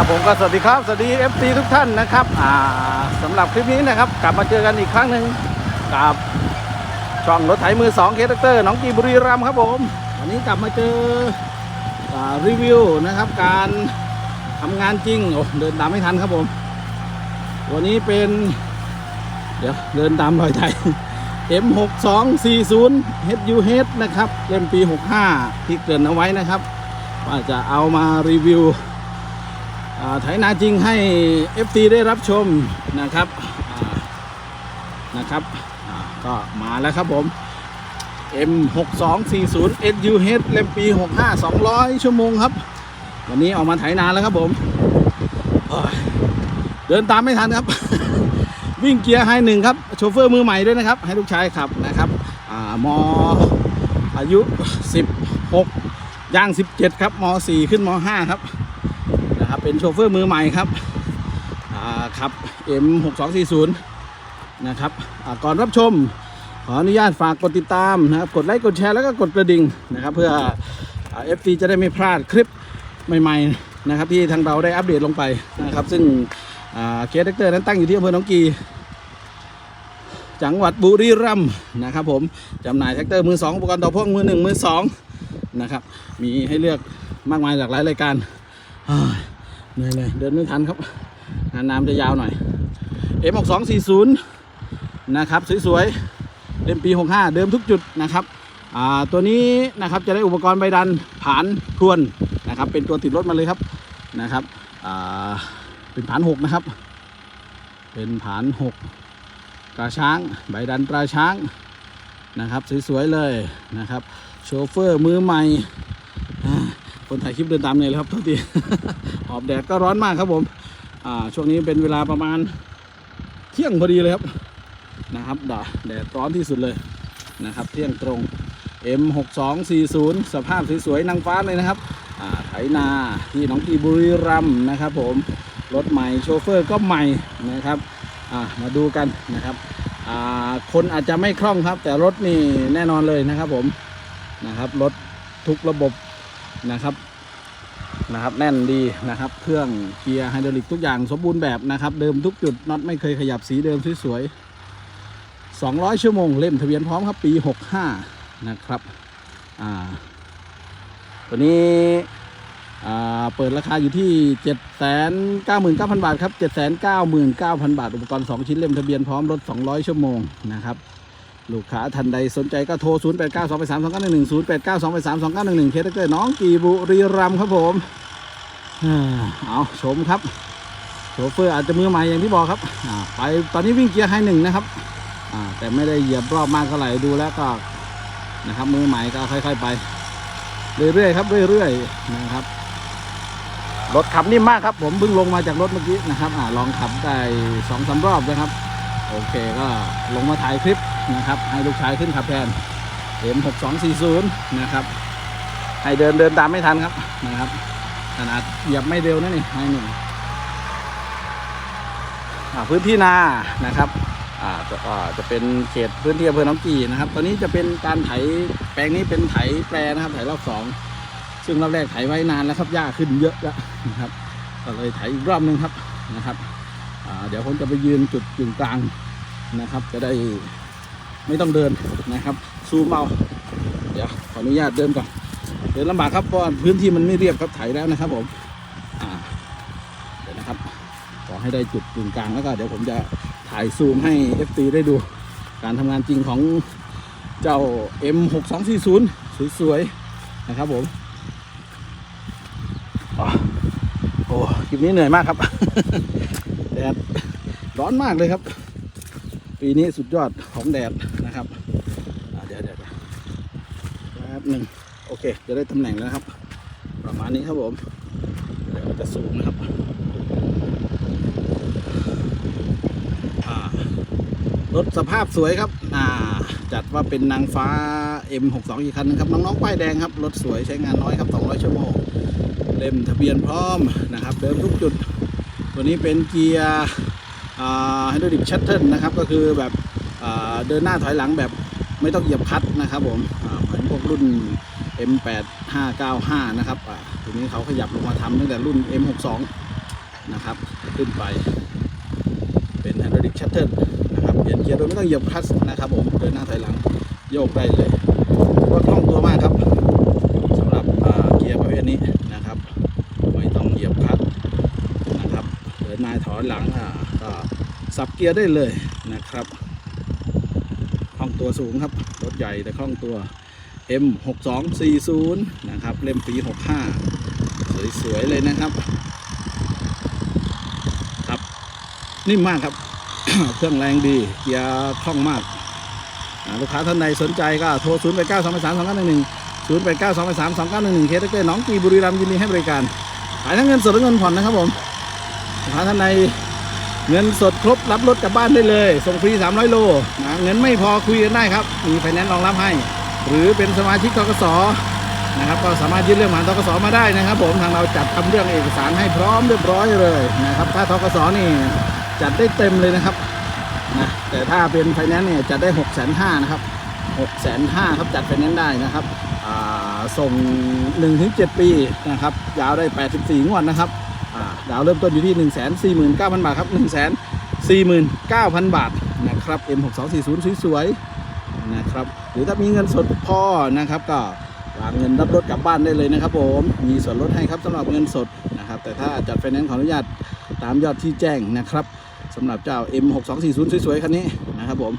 ครับผมก็สวัสดีครับ สวัสดี FC ทุกท่านนะครับอ่าสำหรับคลิปนี้นะครับ กลับมาเจอกันอีกครั้งหนึ่งกับช่องรถไถมือ2เคสเตอร์น้องกีบุรีรัมย์ครับผมวันนี้กลับมาเจออ่ารีวิวนะครับ การทำงานจริงโอ้เดินตามไม่ทันครับผม วันนี้เป็น เดี๋ยวเดินตามรอยไทย M6240 HUH นะครับเล่มปี 65 ที่เกินเอาไว้นะครับว่าจะเอามารีวิว ไถนาจริงให้ FT ได้รับชมนะครับนะครับก็มาแล้วครับผม M6240 SUH เล่มปี 65 200 ชั่วโมงครับ วันนี้ออกมาไถนาแล้วครับผม เดินตามไม่ทันครับ วิ่งเกียร์ไฮหนึ่งครับ โชเฟอร์มือใหม่ด้วยนะครับ ให้ลูกชายขับนะครับอ่ามอายุ 16 ย่าง 17 ครับม4ขึ้นม5ครับ เป็นโชเฟอร์มือใหม่ครับครับ M6240 นะครับก่อนรับชม ขออนุญาตฝากกดติดตามนะครับกดไลค์กดแชร์แล้วก็กดกระดิ่งนะครับ เพื่อเอฟซีจะได้ไม่พลาดคลิปใหม่ ๆ นะครับ ที่ทางเราได้อัปเดตลงไปนะครับ ซึ่งเคสเดเตอร์นั้นตั้งอยู่ที่อำเภอหนองกีจังหวัดบุรีรัมย์นะครับผมจำหน่ายแท็กเตอร์มือสองอุปกรณ์ต่อพ่วงมือหนึ่งมือสองนะครับ มีให้เลือกมากมายหลากหลายรายการ เหนื่อยเลยเดินไม่ทันครับน้ำจะยาวหน่อย M6240 นะครับสวยๆเล่มปี 65 เดิมทุกจุดนะครับตัวนี้นะครับจะได้อุปกรณ์ใบดันผานพรวนนะครับ เป็นตัวติดรถมาเลยครับนะครับเป็นผานหกนะครับ เป็นผานหกตราช้างใบดันตราช้างนะครับสวยๆเลยนะครับ โชเฟอร์มือใหม่ คนถ่ายคลิปเดินตามเลยครับทุกที ออบแดดก็ร้อนมากครับผมอ่าช่วงนี้เป็นเวลาประมาณเที่ยงพอดีเลยครับนะครับดแดดร้อนที่สุดเลยนะครับ เที่ยงตรง M6240 สภาพสวยๆนางฟ้าเลยนะครับอ่าไถนาที่หนองกีบุรีรัมนะครับ ผมรถใหม่โชเฟอร์ก็ใหม่นะครับอ่ามาดูกันนะครับอ่าคนอาจจะไม่คล่องครับ แต่รถนี่แน่นอนเลยนะครับผมนะครับรถทุกระบบนะครับ นะครับ แน่นดีนะครับ เครื่องเกียร์ไฮดรอลิกทุกอย่างสมบูรณ์แบบนะครับ เดิมทุกจุดน็อตไม่เคยขยับสีเดิมสวยๆ200 ชั่วโมงเล่มทะเบียนพร้อมครับปี 65 นะครับอ่าตัวนี้เปิดราคาอยู่ที่ 799,000 บาทครับ 799,000 บาท อุปกรณ์ 2 ชิ้นเล่มทะเบียนพร้อมรถ 200 ชั่วโมงนะครับ ลูกค้าท่านใดสนใจก็โทร 0 8 9 2 8 3 2 9 1 1 0 8 9 2 8 3 2 9 1 1 เคสเตอร์น้องกีบุรีรัมครับผมเอาชมครับโชเฟอร์อาจจะมือใหม่อย่างที่บอกครับไปตอนนี้วิ่งเกียร์ไฮหนึ่งนะครับแต่ไม่ได้เหยียบรอบมากเท่าไหร่ดูแล้วก็นะครับมือใหม่ก็ค่อย ๆ ไป เรื่อยๆครับเรื่อยๆนะครับรถขับนิ่มมากครับ ผมเพิ่งลงมาจากรถเมื่อกี้นะครับอลองขับได้สองสามรอบนะครับ โอเคก็ลงมาถ่ายคลิปนะครับ ให้ลูกชายขึ้นขับแทน M6240 นะครับ ให้เดินเดินตามไม่ทันครับนะครับขนาดเหยียบไม่เร็วนะนี่ให้หนึ่งพื้นที่นานะครับอ่าจะจะเป็นเขตพื้นที่อำเภอหน้องกี่นะครับ ตอนนี้จะเป็นการไถแปลงนี้เป็นไถแปรนะครับ ไถรอบสองซึ่งรอบแรกไถไว้นานแล้วครับหญ้าขึ้นเยอะแล้วนะครับ ก็เลยไถอีกรอบหนึงครับนะครับ เดี๋ยวผมจะไปยืนจุดกึ่งกลางนะครับ จะได้ไม่ต้องเดินนะครับ ซูมเอาเดี๋ยวขออนุญาตเดินก่อนเดินลำบากครับเพราะพื้นที่มันไม่เรียบครับไถแล้วนะครับผมเดี๋ยวนะครับขอให้ได้จุดกึ่งกลางแล้วก็เดี๋ยวผมจะถ่ายซูมให้ FT ได้ดู การทำงานจริงของเจ้า M6240 สวยๆนะครับผมโอ้คลิปนี้เหนื่อยมากครับ แดดร้อนมากเลยครับ ปีนี้สุดยอดของแดดนะครับเดี๋ยวเดี๋ยวแป๊บหนึ่งโอเค จะได้ตำแหน่งแล้วครับ ประมาณนี้ครับผมเดี๋ยวจะสูงนะครับรถสภาพสวยครับ อ่า จัดว่าเป็นนางฟ้า M62 อีกคันนึงครับ น้องๆ ป้ายแดงครับ รถสวยใช้งานน้อยครับ 200 ชั่วโมง เล่มทะเบียนพร้อมนะครับ เดิมทุกจุด ตัวนี้เป็นเกียร์ไฮดรอลิกชัตเทิลนะครับ ก็คือแบบเดินหน้าถอยหลังแบบไม่ต้องเหยียบคัดนะครับผมเหมือนพวกรุ่น M8595 นะครับอ่าตัวนี้เขาขยับลงมาทำตั้งแต่รุ่น M62 นะครับ ขึ้นไป เป็น hydraulic shuttle นะครับเปลี่ยนเกียร์โดยไม่ต้องเหยียบคลัตช์นะครับผมเดินหน้าถอยหลังโยกได้เลยก็คล่องตัวมากครับสำหรับอ่าเกียร์ประเภทนี้นะครับ ไม่ต้องเหยียบคลัตช์นะครับเดินหน้าถอยหลังอ่าก็ สับเกียร์ได้เลยนะครับคล่องตัวสูงครับ รถใหญ่แต่คล่องตัว M6240 นะครับ เล่มปี 65 สวยๆ เลยนะครับ ครับ นิ่มมากครับ เครื่องแรงดี เกียร์คล่องมาก ลูกค้าท่านใดสนใจก็โทร 0 8 9 2 3 2 9 1 1 0 8 9 2 3 2 9 1 1เคสเตอร์น้องกีบุรีรัมย์ยินดีให้บริการ ขายทั้งเงินสดและเงินผ่อนนะครับผมลูกค้าท่านใด เงินสดครบรับรถกลับบ้านได้เลย ส่งฟรี 300 โลนะเงินไม่พอคุยกันได้ครับ มีไฟแนนซ์รองรับให้ หรือเป็นสมาชิกทกสนะครับก็สามารถยื่นเรื่องผ่านทกสมาได้นะครับ ผมทางเราจัดทำเรื่องเอกสารให้พร้อมเรียบร้อยเลยนะครับ ถ้าทกสนี่จัดได้เต็มเลยนะครับนะแต่ถ้าเป็นไฟแนนซ์เนี่ยจัดได้6กแสนห้านะครับหกแสนห้าครับจัดไฟแนนซ์ได้นะครับอ่าส่ง 1-7 ปีนะครับยาวได้ 84 งวดนะครับ ดาวเริ่มต้นอยู่ที่ 1 4 9 0 0 0 บาทครับ 1 4 9 0 0 0 บาทนะครับ M6240 สวยๆนะครับหรือถ้ามีเงินสดพอนะครับ ก็วางเงินรับรถกลับบ้านได้เลยนะครับ ผมมีส่วนลดให้ครับสำหรับเงินสดนะครับ แต่ถ้าจัดไฟแนนซ์ขออนุญาตตามยอดที่แจ้งนะครับสำหรับเจ้า M6240 สวยๆคันนี้นะครับผม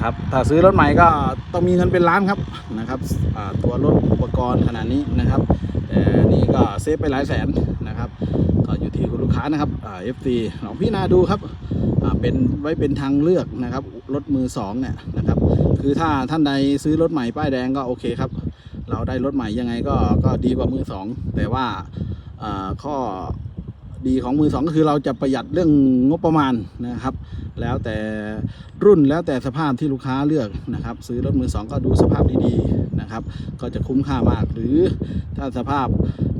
นะครับ ถ้าซื้อรถใหม่ก็ต้องมีเงินเป็นล้านครับนะครับตัวรถอุปกรณ์ขนาดนี้นะครับแต่นี่ก็เซฟไปหลายแสนนะครับก็อยู่ที่คุณลูกค้านะครับเอ่า FC ลองพิจารณาดูครับเป็นไว้เป็นทางเลือกนะครับรถมือสองเนี่ยนะครับ คือถ้าท่านใดซื้อรถใหม่ป้ายแดงก็โอเคครับ เราได้รถใหม่ยังไงก็ก็ดีกว่ามือสองแต่ว่าข้อ ดีของมือสองก็คือเราจะประหยัดเรื่องงบประมาณนะครับ แล้วแต่รุ่นแล้วแต่สภาพที่ลูกค้าเลือกนะครับ ซื้อรถมือสองก็ดูสภาพดีๆนะครับ ก็จะคุ้มค่ามาก หรือถ้าสภาพ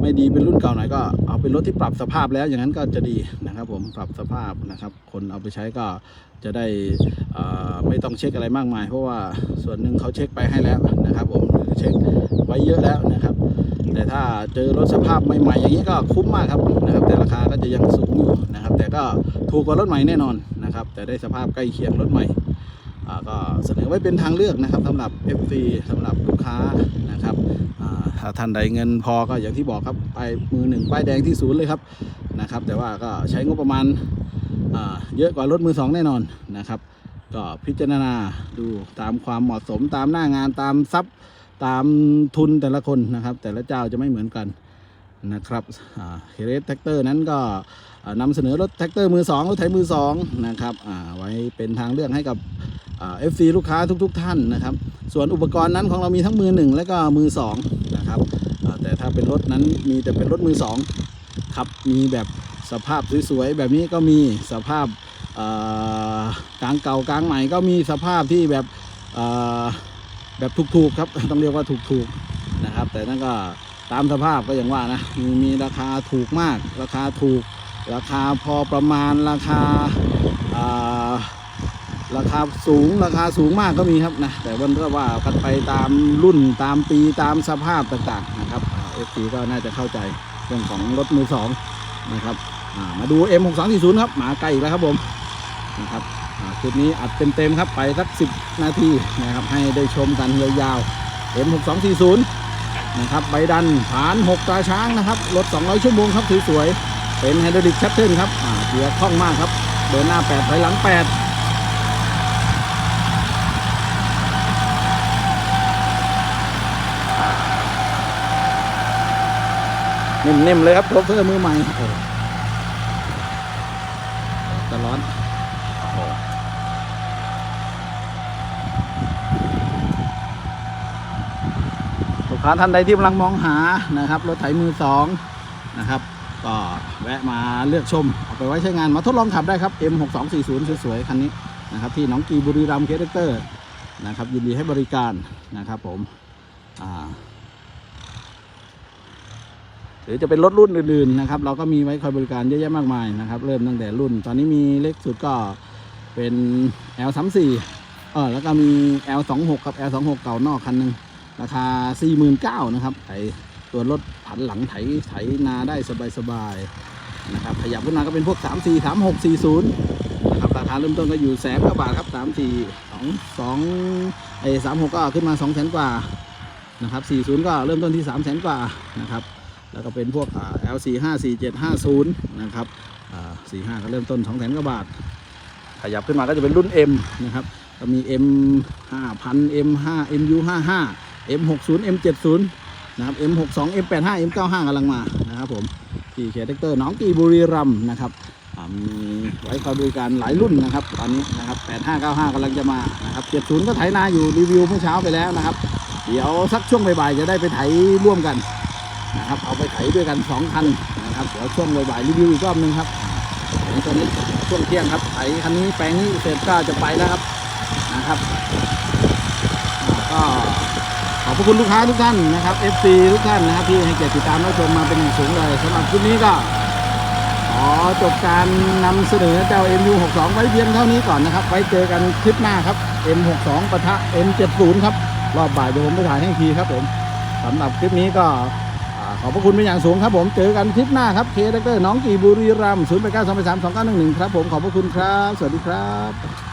ไม่ดีเป็นรุ่นเก่าหน่อยก็เอาเป็นรถที่ปรับสภาพแล้วอย่างนั้นก็จะดีนะครับ ผมปรับสภาพนะครับ คนเอาไปใช้ก็จะได้ไม่ต้องเช็คอะไรมากมาย เพราะว่าส่วนหนึ่งเขาเช็คไปให้แล้วนะครับ ผมหรือเช็คไว้เยอะแล้วนะครับ แต่ถ้าเจอรถสภาพใหม่ๆอย่างนี้ก็คุ้มมากครับนะครับ แต่ราคาก็จะยังสูงอยู่นะครับ แต่ก็ถูกกว่ารถใหม่แน่นอนนะครับ แต่ได้สภาพใกล้เคียงรถใหม่ก็เสนอไว้เป็นทางเลือกนะครับสำหรับ FC สำหรับลูกค้านะครับถ้าท่านใดเงินพอก็อย่างที่บอกครับไปมือหนึ่งป้ายแดงที่ศูนย์เลยครับนะครับ แต่ว่าก็ใช้งบประมาณเยอะกว่ารถมือสองแน่นอนนะครับ ก็พิจารณาดูตามความเหมาะสมตามหน้างานตามทรัพย์ ตามทุนแต่ละคนนะครับ แต่ละเจ้าจะไม่เหมือนกันนะครับเฮเรสแท็กเตอร์นั้นก็อ่านำเสนอรถแท็กเตอร์มือสองรถไถมือสองนะครับอ่าไว้เป็นทางเลือกให้กับเอฟซีลูกค้าทุก ๆ ท่านนะครับ ส่วนอุปกรณ์นั้นของเรามีทั้งมือหนึ่งและก็มือสองนะครับแต่ถ้าเป็นรถนั้นมีแต่เป็นรถมือสองครับมีแบบสภาพสวยๆแบบนี้ก็มีสภาพกลางเก่ากลางใหม่ก็มีสภาพที่แบบ แบบถูกๆครับ ต้องเรียกว่าถูกๆนะครับ แต่นั่นก็ตามสภาพก็อย่างว่านะมีมีราคาถูกมาก ราคาถูก ราคาพอประมาณราคาราคาสูงราคาสูงมากก็มีครับนะแต่วันก็ว่ากันไปตามรุ่นตามปีตามสภาพต่างๆนะครับเอฟซีก็น่าจะเข้าใจเรื่องของรถมือสองนะครับอ่ามาดู M6240 ครับหมาไกลอีกแล้วครับผมนะครับ อ่าคลิปนี้อัดเต็มๆครับไปสัก 10 นาทีนะครับให้ได้ชมกันยาวๆ M6240 นะครับใบดันฐาน 6 ตาช้างนะครับรถ 200 ชั่วโมงครับสวยๆเป็นไฮดรอลิกชัตเทิลครับเกียร์คล่องมากครับเดินหน้า 8ถอยหลัง8นิ่มๆเลยครับโชเฟอร์มือใหม่แต่ร้อน ลู กค้าท่านใดที่กำลังมองหานะครับรถไถมือสองนะครับก็แวะมาเลือกชมเอาไปไว้ใช้งานมาทดลองขับได้ครับ M6240 สวยๆคันนี้นะครับที่หนองกีบุรีรัมย์เคเตอร์นะครับยินดีให้บริการนะครับผมหรือจะเป็นรถรุ่นอื่นๆนะครับ เราก็มีไว้คอยบริการเยอะแยะมากมายนะครับ เริ่มตั้งแต่รุ่น ตอนนี้มีเล็กสุดก็เป็น L34 เออแล้วก็มี L26 ครับ L26 เก่านอกคันหนึ่ง ราคา 49,000นะครับไถตัวรถผันหลังไถไถนาได้สบายๆนะครับขยับขึ้นมาก็เป็นพวก 3 4 3 6 4 0นะครับราคาเริ่มต้นก็อยู่แสนกว่าบาทครับ 3 4 2 2ไอ้3 6ก็ขึ้นมา 2 แสนกว่านะครับ40 ก็เริ่มต้นที่ 3 แสนกว่านะครับแล้วก็เป็นพวกอ่า L454750 นะครับอ่า45 ก็เริ่มต้น 2 แสนกว่าบาท ขยับขึ้นมาก็จะเป็นรุ่น M นะครับก็มี M 5000 M5 MU55 M60 M70 นะครับ M62 M85 M95 กำลังมานะครับผมที่เขียเตอร์น้องกีบุรีรัมนะครับมีไว้คอยบริการหลายรุ่นนะครับ ตอนนี้นะครับ 8595กำลังจะมานะครับ70 ก็ไถนาอยู่รีวิวเมื่อเช้าไปแล้วนะครับ เดี๋ยวสักช่วงบ่ายๆจะได้ไปไถร่วมกันนะครับ เอาไปไถด้วยกัน2คันนะครับเดี๋ยวช่วงบ่ายๆรีวิวอีกรอบนึงครับตอนนี้ช่วงเที่ยงครับไถคันนี้แปลงนี้เสร็จก็จะไปแล้วครับนะครับก็ พระคุณลูกค้าทุกท่านนะครับ FC ทุกท่านนะครับที่ให้เกียรติติดตามรับชมมาเป็นอย่างสูงเลยสำหรับคลิปนี้ก็ขอจบการนำเสนอเจ้า MU62 ไว้เพียงเท่านี้ก่อนนะครับ ไว้เจอกันคลิปหน้าครับ M62 ปะทะ M70 ครับ รอบบ่ายเดี๋ยวผมไปถ่ายให้ทีครับผมสำหรับคลิปนี้ก็อ่าขอบพระคุณเป็นอย่างสูงครับผม เจอกันคลิปหน้าครับเคเดเตอร์น้องกีบุรีรัมย์0 8 9 2 3 2 9 1 1ครับผม ขอบพระคุณครับ สวัสดีครับ